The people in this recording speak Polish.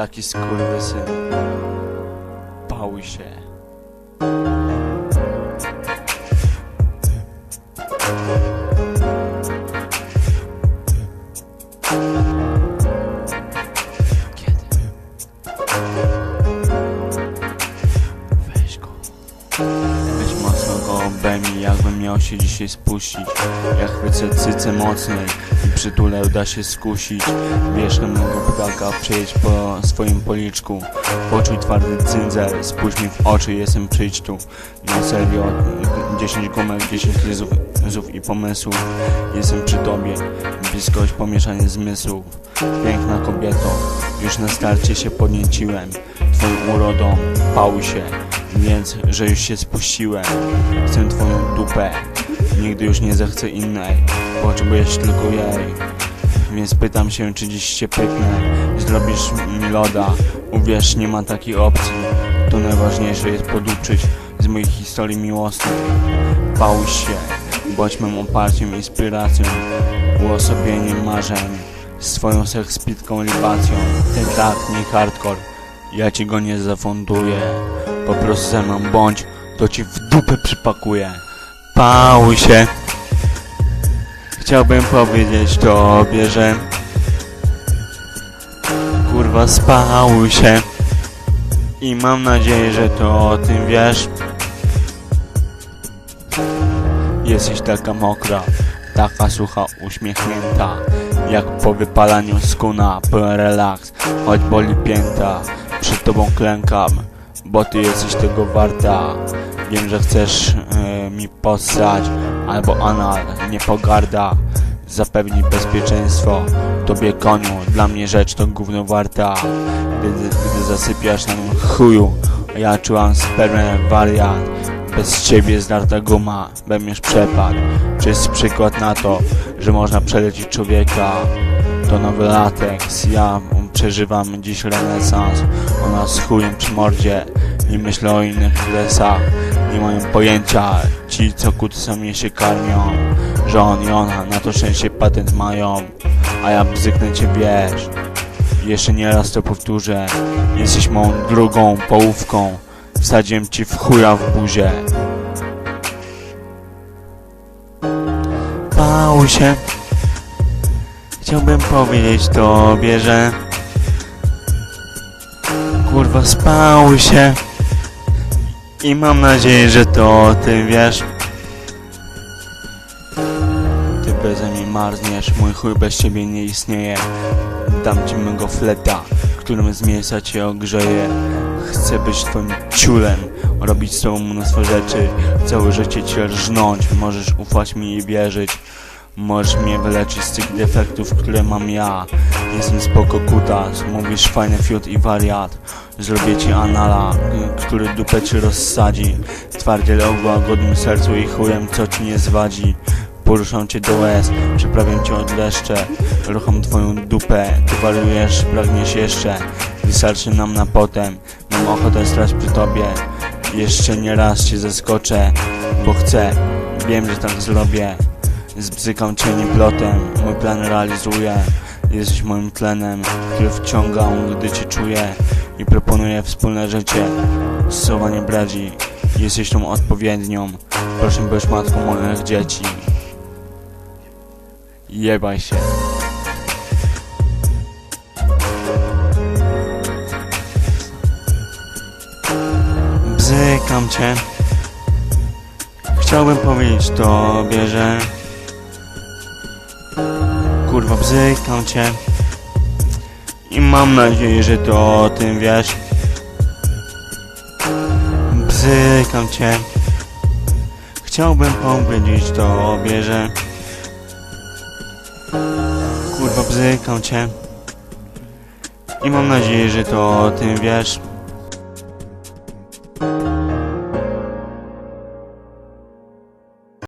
Taki skurwysyn. Pałuj się. Kiedy? Jakbym miał się dzisiaj spuścić. Jak chwycę cycę mocniej i przytulę da się skusić. Bierz mego ptaka, przejedź po swoim policzku. Poczuj twardy cyndzel, spójrz mi w oczy, jestem przyjdź tu. Na serio, 10 gumek, 10 lizów zów i pomysłów Jestem przy tobie, bliskość, pomieszanie zmysłów Piękna kobieto, już na starcie się podnieciłem. Twoją urodą, pałuj się więc, że już się spuściłem. Chcę twoją dupę. Nigdy już nie zechcę innej. Potrzebujesz tylko jej. Więc pytam się, czy dziś się pyknę Zrobisz mi loda. Uwierz, nie ma takiej opcji. To najważniejsze jest poduczyć Z moich historii miłosnych Pałuj się. Bądź mym oparciem, inspiracją. Uosobieniem marzeń. Swoją sekspitką libacją. Ten tak, nie hardcore. Ja ci go nie zafunduję Po prostu ze mną bądź To ci w dupę przypakuję. Pałuj się. Chciałbym powiedzieć tobie, że Kurwa spałuj się. I mam nadzieję, że to o tym wiesz. Jesteś taka mokra Taka sucha, uśmiechnięta Jak po wypalaniu skuna Pełen relaks, choć boli pięta Przed tobą klękam Bo ty jesteś tego warta. Wiem, że chcesz e, mi possać Albo anal, nie pogarda. Zapewni bezpieczeństwo Tobie koniu, dla mnie rzecz to gówno warta. Gdy, gdy zasypiasz na chuju Ja czułam spermę wariat. Bez ciebie zdarta guma, będziesz przepadł. Czysty przykład na to, że można przelecić człowieka. To nowy lateks, ja przeżywam dziś renesans. Ona z chujem przy mordzie i myślę o innych kresach Nie mają pojęcia, ci co kutsami się karmią. Że on i ona na to szczęście patent mają. A ja bzyknę cię wiesz. Jeszcze nie raz to powtórzę. Jesteś moją drugą połówką. Wsadziłem ci w chuja w buzię Pałuj się. Chciałbym powiedzieć tobie, że Kurwa spałuj się I mam nadzieję, że to o tym wiesz. Ty beze mnie marzniesz Mój chuj bez ciebie nie istnieje. Dam ci mego fleta Którym z mięsa cię ogrzeje. Chcę być twoim ciulem Robić z tobą mnóstwo rzeczy. Całe życie cię rżnąć Możesz ufać mi i wierzyć. Możesz mnie wyleczyć z tych defektów, które mam ja Jestem spoko kutas Mówisz fajny fiut i wariat. Zrobię ci anala, który dupę ci rozsadzi. Twardziel o łagodnym sercu i chujem, co ci nie zwadzi. Poruszam cię do łez, przeprawiam cię od leszcze Rucham twoją dupę, ty wariujesz, pragniesz jeszcze. Wystarczy nam na potem, mam ochotę stać przy tobie. Jeszcze nie raz cię zaskoczę, bo chcę, wiem, że tak zrobię. Zbzykam cię plotem, mój plan realizuję Jesteś moim tlenem, który wciągam, gdy cię czuję I proponuję wspólne życie. Słowa nie bradzi, jesteś tą odpowiednią. Proszę być matką moich dzieci. Jebaj się. Bzykam cię. Chciałbym powiedzieć tobie, że Kurwa bzykam cię. I mam nadzieję, że to o tym wiesz. Bzykam cię. Chciałbym powiedzieć tobie, że Kurwa bzykam cię. I mam nadzieję, że to o tym wiesz